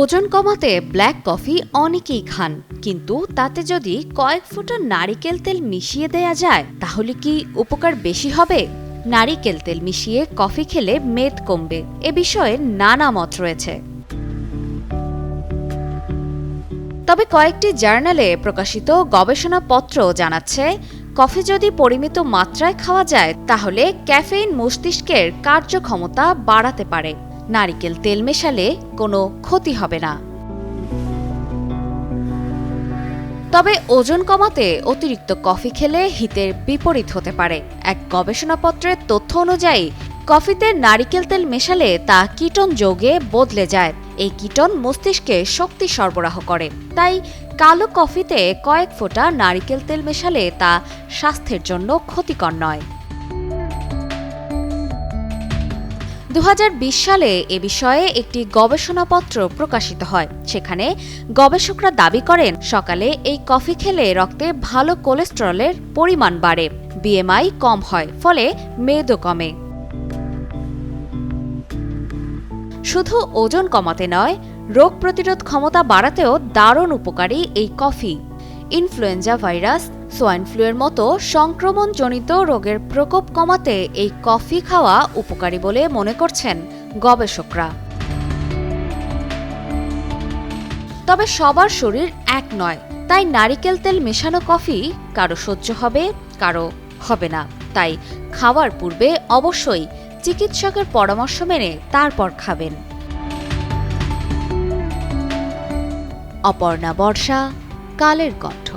ওজন কমাতে black coffee অনেকেই খান, কিন্তু তাতে যদি কয়েক ফোঁটা নারিকেল তেল মিশিয়ে দেয়া যায়, তাহলে কি উপকার বেশি হবে? নারিকেল তেল মিশিয়ে কফি খেলে মেদ কমবে। এ বিষয়ে নানা মত রয়েছে। তবে কয়েকটি জার্নালে প্রকাশিত গবেষণাপত্র জানাচ্ছে, কফি যদি পরিমিত মাত্রায় খাওয়া যায়, তাহলে ক্যাফেইন মস্তিষ্কের কার্যক্ষমতা বাড়াতে পারে। নারিকেল তেল মেশালে কোনো ক্ষতি হবে না। তবে ওজন কমাতে অতিরিক্ত কফি খেলে হিতের বিপরীত হতে পারে। এক গবেষণাপত্রের তথ্য অনুযায়ী, কফিতে নারিকেল তেল মেশালে তা কীটন যোগে বদলে যায়। এই কীটন মস্তিষ্কে শক্তি সরবরাহ করে। তাই কালো কফিতে কয়েক ফোঁটা নারিকেল তেল মেশালে তা স্বাস্থ্যের জন্য ক্ষতিকর নয়। দু হাজার বিশ সালে এ বিষয়ে একটি গবেষণাপত্র প্রকাশিত হয়। সেখানে গবেষকরা দাবি করেন, সকালে এই কফি খেলে রক্তে ভালো কোলেস্টেরলের পরিমাণ বাড়ে বিএমআই কম হয়, ফলে মেদও কমে। শুধু ওজন কমাতে নয়, রোগ প্রতিরোধ ক্ষমতা বাড়াতেও দারুণ উপকারী এই কফি। ইনফ্লুয়েঞ্জা ভাইরাস সোয়াইন ফ্লুয়ের মতো সংক্রমণজনিত রোগের প্রকোপ কমাতে এই কফি খাওয়া উপকারী বলে মনে করছেন গবেষকরা। তবে সবার শরীর এক নয়, তাই নারিকেল তেল মেশানো কফি কারও সহ্য হবে, কারও হবে না। তাই খাওয়ার পূর্বে অবশ্যই চিকিৎসকের পরামর্শ মেনে তারপর খাবেন। অপর্ণা বর্ষা, কালের কণ্ঠ।